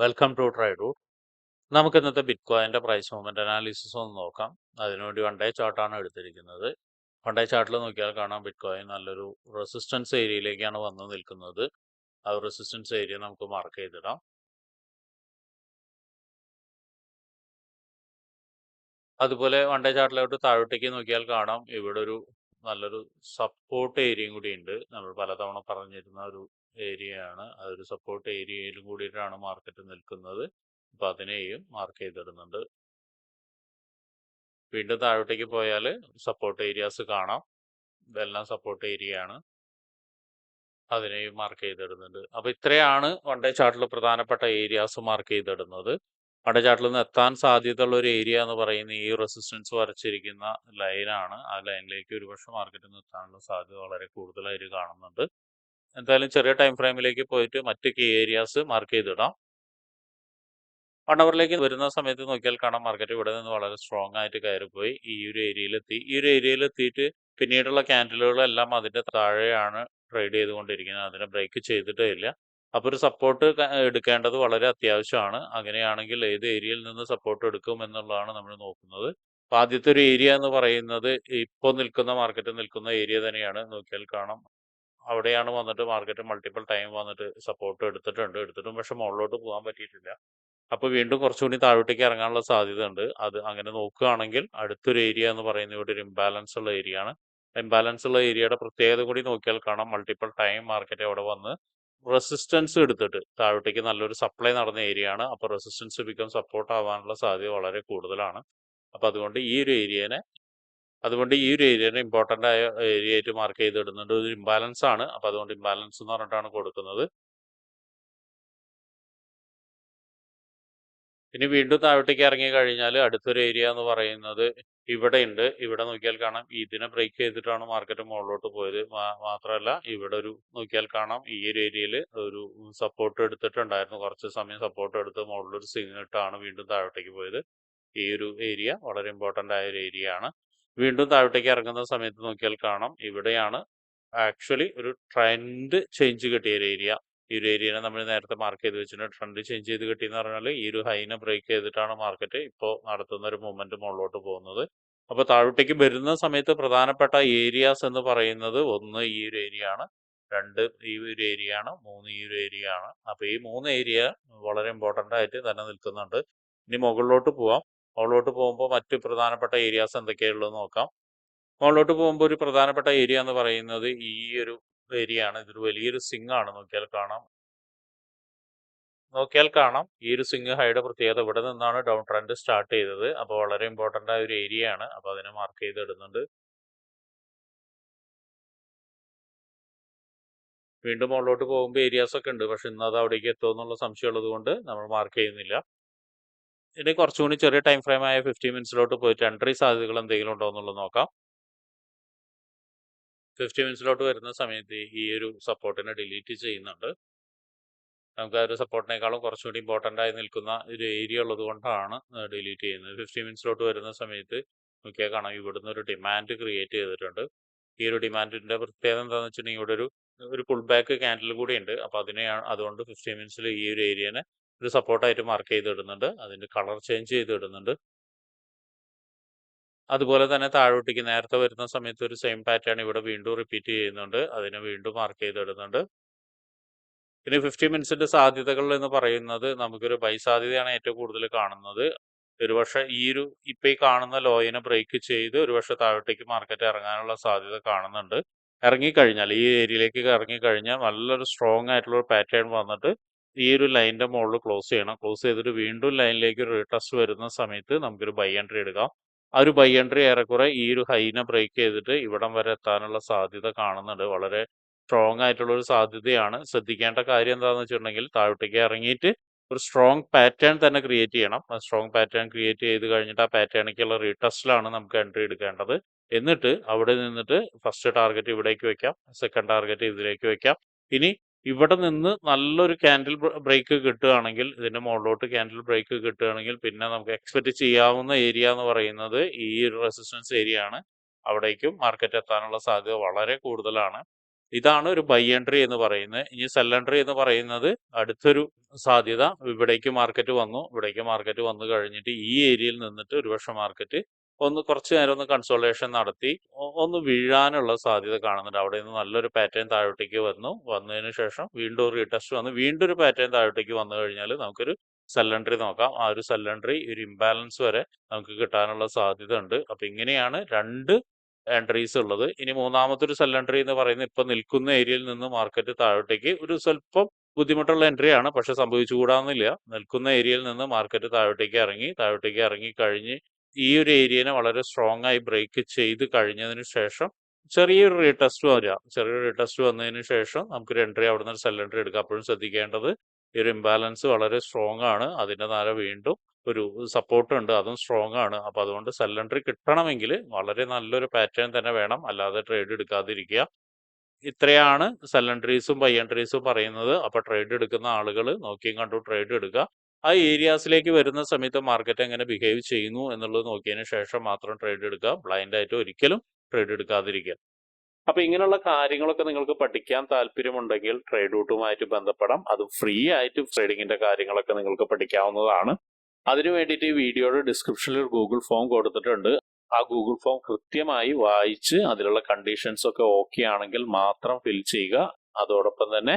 Welcome to ട്രൈഡൂട്ട് നമുക്ക് ഇന്നത്തെ ബിറ്റ് കോയിന്റെ പ്രൈസ് മൂവ്മെന്റ് അനാലിസിസ് ഒന്ന് നോക്കാം. അതിനുവേണ്ടി വൺ ഡേ ചാർട്ടാണ് എടുത്തിരിക്കുന്നത്. വൺ ഡേ ചാർട്ടിൽ നോക്കിയാൽ കാണാം ബിറ്റ് കോയിൻ നല്ലൊരു റെസിസ്റ്റൻസ് ഏരിയയിലേക്കാണ് വന്ന് നിൽക്കുന്നത്. ആ റെസിസ്റ്റൻസ് ഏരിയ നമുക്ക് മാർക്ക് ചെയ്തിടാം. അതുപോലെ വൺ ഡേ ചാർട്ടിലോട്ട് താഴോട്ടേക്ക് നോക്കിയാൽ കാണാം. ഇവിടെ ഒരു നല്ലൊരു സപ്പോർട്ട് ഏരിയയും കൂടി ഉണ്ട്. നമ്മൾ പലതവണ പറഞ്ഞിരുന്ന ഒരു ഏരിയയാണ് അതൊരു സപ്പോർട്ട് ഏരിയയിലും കൂടിയിട്ടാണ് മാർക്കറ്റ് നിൽക്കുന്നത്. അപ്പോൾ അതിനെയും മാർക്ക് ചെയ്തിടുന്നുണ്ട്. വീണ്ടും താഴോട്ടേക്ക് പോയാൽ സപ്പോർട്ട് ഏരിയാസ് കാണാം. ഇതെല്ലാം സപ്പോർട്ട് ഏരിയയാണ് അതിനെയും മാർക്ക് ചെയ്തിടുന്നുണ്ട്. അപ്പോൾ ഇത്രയാണ് വൺ ഡേ ചാർട്ടിൽ പ്രധാനപ്പെട്ട ഏരിയാസ് മാർക്ക് ചെയ്തിടുന്നത്. ചാർട്ടിൽ നിന്ന് എത്താൻ സാധ്യതയുള്ള ഒരു ഏരിയ എന്ന് പറയുന്ന ഈ റെസിസ്റ്റൻസ് വരച്ചിരിക്കുന്ന ലൈനാണ്. ആ ലൈനിലേക്ക് ഒരുപക്ഷെ മാർക്കറ്റിൽ നിന്ന് എത്താനുള്ള സാധ്യത വളരെ കൂടുതലായിട്ട് കാണുന്നുണ്ട്. എന്തായാലും ചെറിയ ടൈം ഫ്രെയിമിലേക്ക് പോയിട്ട് മറ്റ് കീ ഏരിയാസ് മാർക്ക് ചെയ്തിടാം. വൺ അവറിലേക്ക് വരുന്ന സമയത്ത് നോക്കിയാൽ കാണാം മാർക്കറ്റ് ഇവിടെ നിന്ന് വളരെ സ്ട്രോങ് ആയിട്ട് കയറിപ്പോയി. ഈ ഒരു ഏരിയയിലെത്തി ഈ ഒരു ഏരിയയിലെത്തിയിട്ട് പിന്നീടുള്ള ക്യാൻഡിലുകളെല്ലാം അതിന്റെ താഴെയാണ് ട്രേഡ് ചെയ്തുകൊണ്ടിരിക്കുന്നത്. അതിനെ ബ്രേക്ക് ചെയ്തിട്ടേ ഇല്ല. അപ്പോൾ ഒരു സപ്പോർട്ട് എടുക്കേണ്ടത് വളരെ അത്യാവശ്യമാണ്. അങ്ങനെയാണെങ്കിൽ ഏത് ഏരിയയിൽ നിന്ന് സപ്പോർട്ട് എടുക്കും എന്നുള്ളതാണ് നമ്മൾ നോക്കുന്നത്. അപ്പോൾ ആദ്യത്തെ ഒരു ഏരിയ എന്ന് പറയുന്നത് ഇപ്പോൾ നിൽക്കുന്ന മാർക്കറ്റ് നിൽക്കുന്ന ഏരിയ തന്നെയാണ്. നോക്കിയാൽ കാണാം. അവിടെയാണ് വന്നിട്ട് മാർക്കറ്റ് മൾട്ടിപ്പിൾ ടൈം വന്നിട്ട് സപ്പോർട്ട് എടുത്തിട്ടുണ്ട്. എടുത്തിട്ടും പക്ഷെ മുകളിലോട്ട് പോകാൻ പറ്റിയിട്ടില്ല. അപ്പോൾ വീണ്ടും കുറച്ചുകൂടി താഴോട്ടേക്ക് ഇറങ്ങാനുള്ള സാധ്യത ഉണ്ട് അത് അങ്ങനെ നോക്കുകയാണെങ്കിൽ അടുത്തൊരു ഏരിയ എന്ന് പറയുന്നത് ഇവിടെ ഒരു ഇംബാലൻസ് ഉള്ള ഏരിയ ആണ് ഇംബാലൻസ് ഉള്ള ഏരിയയുടെ പ്രത്യേകത കൂടി നോക്കിയാൽ കാണാം. മൾട്ടിപ്പിൾ ടൈം മാർക്കറ്റ് അവിടെ വന്ന് റെസിസ്റ്റൻസ് എടുത്തിട്ട്. താഴോട്ടേക്ക് നല്ലൊരു സപ്ലൈ നടന്ന ഏരിയ ആണ്. അപ്പോൾ റെസിസ്റ്റൻസ് ബിക്കം സപ്പോർട്ട് ആവാനുള്ള സാധ്യത വളരെ കൂടുതലാണ്. അപ്പോൾ അതുകൊണ്ട് ഈ ഒരു ഏരിയനെ അതുകൊണ്ട് ഈ ഒരു ഏരിയനെ ഇമ്പോർട്ടന്റ് ആയ ഏരിയ ആയിട്ട് മാർക്ക് ചെയ്തിടുന്നുണ്ട് ഒരു ഇംബാലൻസ് ആണ്. അപ്പോൾ അതുകൊണ്ട് ഇംബാലൻസ് എന്ന് പറഞ്ഞിട്ടാണ് കൊടുക്കുന്നത്. ഇനി വീണ്ടും താഴോട്ടേക്ക് ഇറങ്ങി കഴിഞ്ഞാൽ അടുത്തൊരു ഏരിയ എന്ന് പറയുന്നത് ഇവിടെ ഉണ്ട് ഇവിടെ നോക്കിയാൽ കാണാം. ഇതിനെ ബ്രേക്ക് ചെയ്തിട്ടാണ് മാർക്കറ്റ് മുകളിലോട്ട് പോയത്. മാത്രമല്ല ഇവിടെ ഒരു നോക്കിയാൽ കാണാം. ഈ ഒരു ഏരിയയിൽ ഒരു സപ്പോർട്ട് എടുത്തിട്ടുണ്ടായിരുന്നു. കുറച്ച് സമയം സപ്പോർട്ട് എടുത്ത് മുകളിലൊരു ഇട്ടാണ് വീണ്ടും താഴോട്ടേക്ക് പോയത്. ഈ ഒരു ഏരിയ വളരെ ഇമ്പോർട്ടന്റ് ആയ ഒരു ഏരിയ ആണ്. വീണ്ടും താഴോട്ടേക്ക് ഇറങ്ങുന്ന സമയത്ത് നോക്കിയാൽ കാണാം. ഇവിടെയാണ് ആക്ച്വലി ഒരു ട്രെൻഡ് ചേഞ്ച് കിട്ടിയ ഒരു ഏരിയ ഈ ഒരു ഏരിയനെ നമ്മൾ നേരത്തെ മാർക്ക് ചെയ്ത് വെച്ചിട്ടുണ്ട്. ട്രെൻഡ് ചേഞ്ച് ചെയ്ത് കിട്ടിയെന്ന് പറഞ്ഞാൽ ഈ ഒരു ഹൈനെ ബ്രേക്ക് ചെയ്തിട്ടാണ് മാർക്കറ്റ് ഇപ്പോൾ നടത്തുന്ന ഒരു മൂവ്മെന്റ് മുകളിലോട്ട് പോകുന്നത്. അപ്പോൾ താഴോട്ടേക്ക് വരുന്ന സമയത്ത് പ്രധാനപ്പെട്ട ഏരിയാസ് എന്ന് പറയുന്നത് ഒന്ന് ഈ ഒരു ഏരിയ ആണ് രണ്ട് ഈ ഒരു ഏരിയ ആണ് മൂന്ന് ഈ ഒരു ഏരിയ ആണ്. അപ്പോൾ ഈ മൂന്ന് ഏരിയ വളരെ ഇമ്പോർട്ടന്റ് ആയിട്ട് തന്നെ നിൽക്കുന്നുണ്ട്. ഇനി മുകളിലോട്ട് പോവാം. മുകളിലോട്ട് പോകുമ്പോൾ മറ്റ് പ്രധാനപ്പെട്ട ഏരിയാസ് എന്തൊക്കെയുള്ളത് നോക്കാം. മുകളിലോട്ട് പോകുമ്പോൾ ഒരു പ്രധാനപ്പെട്ട ഏരിയ എന്ന് പറയുന്നത് ഈ ഒരു ഏരിയ ആണ് ഇതൊരു വലിയൊരു സിംഗ് ആണ് നോക്കിയാൽ കാണാം. നോക്കിയാൽ കാണാം. ഈ ഒരു സിംഗ് ഹൈയുടെ പ്രത്യേകത ഇവിടെ നിന്നാണ് ഡൗൺ ട്രെൻഡ് സ്റ്റാർട്ട് ചെയ്തത്. അപ്പോൾ വളരെ ഇമ്പോർട്ടന്റ് ആയ ഒരു ഏരിയ ആണ് അപ്പോൾ അതിനെ മാർക്ക് ചെയ്തിടുന്നുണ്ട്. വീണ്ടും മുകളിലോട്ട് പോകുമ്പോൾ ഏരിയാസ് ഒക്കെ ഉണ്ട്. പക്ഷെ ഇന്ന് അത് അവിടേക്ക് എത്തുമെന്നുള്ള സംശയം ഉള്ളത് കൊണ്ട് നമ്മൾ മാർക്ക് ചെയ്യുന്നില്ല. ഇനി കുറച്ചുകൂടി ചെറിയ ടൈം ഫ്രെയിം ആയ ഫിഫ്റ്റി മിനിറ്റ്സിലോട്ട് പോയിട്ട് എൻട്രി സാധ്യതകൾ എന്തെങ്കിലും ഉണ്ടോ എന്നുള്ളത് നോക്കാം. ഫിഫ്റ്റി മിനിറ്റ്സിലോട്ട് വരുന്ന സമയത്ത് ഈ ഒരു സപ്പോർട്ടിനെ ഡിലീറ്റ് ചെയ്യുന്നുണ്ട്. നമുക്ക് ആ ഒരു സപ്പോർട്ടിനേക്കാളും കുറച്ചുകൂടി ഇമ്പോർട്ടന്റ് ആയി നിൽക്കുന്ന ഒരു ഏരിയ ഉള്ളത് കൊണ്ടാണ് ഡിലീറ്റ് ചെയ്യുന്നത്. ഫിഫ്റ്റി മിനിറ്റ്സിലോട്ട് വരുന്ന സമയത്ത് നോക്കിയാൽ കാണാം ഇവിടുന്ന് ഒരു ഡിമാൻഡ് ക്രിയേറ്റ് ചെയ്തിട്ടുണ്ട്. ഈ ഒരു ഡിമാൻഡിന്റെ പ്രത്യേകത എന്താണെന്ന് വെച്ചിട്ടുണ്ടെങ്കിൽ ഇവിടെ ഒരു ഒരു പുൾ ബാക്ക് ക്യാൻഡിൽ കൂടി ഉണ്ട്. അപ്പോൾ അതിനെ അതുകൊണ്ട് ഫിഫ്റ്റി മിനിറ്റ്സിൽ ഈ ഒരു ഏരിയനെ ഒരു സപ്പോർട്ടായിട്ട് മാർക്ക് ചെയ്തിടുന്നുണ്ട്. അതിന്റെ കളർ ചേഞ്ച് ചെയ്തിടുന്നുണ്ട്. അതുപോലെ തന്നെ താഴോട്ടേക്ക് നേരത്തെ വരുന്ന സമയത്ത് ഒരു സെയിം പാറ്റേൺ ഇവിടെ വീണ്ടും റിപ്പീറ്റ് ചെയ്യുന്നുണ്ട്. അതിനെ വീണ്ടും മാർക്ക് ചെയ്തിടുന്നുണ്ട്. ഇനി ഫിഫ്റ്റി മിനിറ്റ്സിന്റെ സാധ്യതകൾ എന്ന് പറയുന്നത് നമുക്കൊരു ബൈ സാധ്യതയാണ് ഏറ്റവും കൂടുതൽ കാണുന്നത്. ഒരുപക്ഷെ ഈ ഒരു ഇപ്പൊ ഈ കാണുന്ന ലോയിനെ ബ്രേക്ക് ചെയ്ത് ഒരുപക്ഷെ താഴോട്ടേക്ക് മാർക്കറ്റ് ഇറങ്ങാനുള്ള സാധ്യത കാണുന്നുണ്ട്. ഇറങ്ങിക്കഴിഞ്ഞാൽ ഈ ഏരിയയിലേക്ക് ഇറങ്ങിക്കഴിഞ്ഞാൽ നല്ലൊരു സ്ട്രോങ് ആയിട്ടുള്ള ഒരു പാറ്റേൺ വന്നിട്ട് ഈ ഒരു ലൈനിന്റെ മുകളിൽ ക്ലോസ് ചെയ്യണം. ക്ലോസ് ചെയ്തിട്ട് വീണ്ടും ലൈനിലേക്ക് ഒരു റീടെസ്റ്റ് വരുന്ന സമയത്ത് നമുക്കൊരു ബൈ എൻട്രി എടുക്കാം. ആ ഒരു ബൈ എൻട്രി ഏറെക്കുറെ ഈ ഒരു ഹൈനെ ബ്രേക്ക് ചെയ്തിട്ട് ഇവിടം വരെ എത്താനുള്ള സാധ്യത കാണുന്നുണ്ട്. വളരെ സ്ട്രോങ് ആയിട്ടുള്ള ഒരു സാധ്യതയാണ്. ശ്രദ്ധിക്കേണ്ട കാര്യം എന്താണെന്ന് വെച്ചിട്ടുണ്ടെങ്കിൽ താഴോട്ടേക്ക് ഇറങ്ങിയിട്ട് ഒരു സ്ട്രോങ് പാറ്റേൺ തന്നെ ക്രിയേറ്റ് ചെയ്യണം. സ്ട്രോങ് പാറ്റേൺ ക്രിയേറ്റ് ചെയ്ത് കഴിഞ്ഞിട്ട് ആ പാറ്റേണിലേക്കുള്ള റീടെസ്റ്റിലാണ് നമുക്ക് എൻട്രി എടുക്കേണ്ടത്. എന്നിട്ട് അവിടെ നിന്നിട്ട് ഫസ്റ്റ് ടാർഗറ്റ് ഇവിടേക്ക് വെക്കാം. സെക്കൻഡ് ടാർഗറ്റ് ഇതിലേക്ക് വെക്കാം. ഇനി ഇവിടെ നിന്ന് നല്ലൊരു ക്യാൻഡിൽ ബ്രേക്ക് കിട്ടുകയാണെങ്കിൽ ഇതിന്റെ മുകളിലോട്ട് ക്യാൻഡിൽ ബ്രേക്ക് കിട്ടുകയാണെങ്കിൽ പിന്നെ നമുക്ക് എക്സ്പെക്റ്റ് ചെയ്യാവുന്ന ഏരിയ എന്ന് പറയുന്നത് ഈ ഒരു റെസിസ്റ്റൻസ് ഏരിയ ആണ്. അവിടേക്കും മാർക്കറ്റ് എത്താനുള്ള സാധ്യത വളരെ കൂടുതലാണ്. ഇതാണ് ഒരു ബൈ എൻട്രി എന്ന് പറയുന്നത്. ഇനി സെൽ എൻട്രി എന്ന് പറയുന്നത് അടുത്തൊരു സാധ്യത. ഇവിടേക്ക് മാർക്കറ്റ് വന്നു. ഇവിടേക്ക് മാർക്കറ്റ് വന്നു കഴിഞ്ഞിട്ട് ഈ ഏരിയയിൽ നിന്നിട്ട് ഒരുപക്ഷെ മാർക്കറ്റ് ഒന്ന് കുറച്ച് നേരം ഒന്ന് കൺസോളേഷൻ നടത്തി. ഒന്ന് വീഴാനുള്ള സാധ്യത കാണുന്നുണ്ട്. അവിടെ നിന്ന് നല്ലൊരു പാറ്റേൺ താഴോട്ടേക്ക് വന്നു. വന്നതിന് ശേഷം വീണ്ടും ഒരു റീടെസ്റ്റ് വന്നു. വീണ്ടും ഒരു പാറ്റേൺ താഴോട്ടേക്ക് വന്നു കഴിഞ്ഞാൽ നമുക്കൊരു സെല്ലണ്ടറി നോക്കാം. ആ ഒരു സെല്ലണ്ടറി ഒരു ഇംബാലൻസ് വരെ നമുക്ക് കിട്ടാനുള്ള സാധ്യത ഉണ്ട് അപ്പൊ ഇങ്ങനെയാണ് രണ്ട് എൻട്രീസ് ഉള്ളത്. ഇനി മൂന്നാമത്തെ ഒരു സെല്ലണ്ടറി എന്ന് പറയുന്നത് ഇപ്പൊ നിൽക്കുന്ന ഏരിയയിൽ നിന്ന് മാർക്കറ്റ് താഴോട്ടേക്ക് ഒരു സ്വല്പം ബുദ്ധിമുട്ടുള്ള എൻട്രി ആണ്. പക്ഷെ സംഭവിച്ചുകൂടാന്നില്ല. നിൽക്കുന്ന ഏരിയയിൽ നിന്ന് മാർക്കറ്റ് താഴോട്ടേക്ക് ഇറങ്ങി താഴോട്ടേക്ക് ഇറങ്ങി കഴിഞ്ഞ് ഈ ഒരു ഏരിയനെ വളരെ സ്ട്രോങ് ആയി ബ്രേക്ക് ചെയ്ത് കഴിഞ്ഞതിന് ശേഷം ചെറിയൊരു റീടെസ്റ്റ് വരിക. ചെറിയൊരു റീടെസ്റ്റ് വന്നതിന് ശേഷം നമുക്ക് ഒരു എൻട്രി അവിടെ നിന്ന് സെൽ എൻട്രി എടുക്കാം അപ്പോഴും ശ്രദ്ധിക്കേണ്ടത് ഈ ഒരു ഇംബാലൻസ് വളരെ സ്ട്രോങ് ആണ്. അതിന്റെ താഴെ വീണ്ടും ഒരു സപ്പോർട്ട് ഉണ്ട്. അതും സ്ട്രോങ് ആണ്. അപ്പം അതുകൊണ്ട് സെൽ എൻട്രി കിട്ടണമെങ്കിൽ വളരെ നല്ലൊരു പാറ്റേൺ തന്നെ വേണം. അല്ലാതെ ട്രേഡ് എടുക്കാതിരിക്കുക. ഇത്രയാണ് സെല്ലൻട്രീസും ബൈ എൻട്രീസും പറയുന്നത്. അപ്പോൾ ട്രേഡ് എടുക്കുന്ന ആളുകൾ നോക്കിയും കണ്ടു ട്രേഡ് എടുക്കുക. ആ ഏരിയാസിലേക്ക് വരുന്ന സമയത്ത് മാർക്കറ്റ് എങ്ങനെ ബിഹേവ് ചെയ്യുന്നു എന്നുള്ളത് നോക്കിയതിന് ശേഷം മാത്രം ട്രേഡ് എടുക്കുക. ബ്ലൈൻഡ് ആയിട്ട് ഒരിക്കലും ട്രേഡ് എടുക്കാതിരിക്കുക. അപ്പൊ ഇങ്ങനെയുള്ള കാര്യങ്ങളൊക്കെ നിങ്ങൾക്ക് പഠിക്കാൻ താല്പര്യമുണ്ടെങ്കിൽ ട്രേഡ് റൂട്ടുമായിട്ട് ബന്ധപ്പെടാം. അത് ഫ്രീ ആയിട്ട് ട്രേഡിങ്ങിന്റെ കാര്യങ്ങളൊക്കെ നിങ്ങൾക്ക് പഠിക്കാവുന്നതാണ്. അതിനു വേണ്ടിയിട്ട് ഈ വീഡിയോയുടെ ഡിസ്ക്രിപ്ഷനിൽ ഒരു ഗൂഗിൾ ഫോം കൊടുത്തിട്ടുണ്ട്. ആ ഗൂഗിൾ ഫോം കൃത്യമായി വായിച്ച് അതിലുള്ള കണ്ടീഷൻസ് ഒക്കെ ഓക്കെ ആണെങ്കിൽ മാത്രം ഫിൽ ചെയ്യുക. അതോടൊപ്പം തന്നെ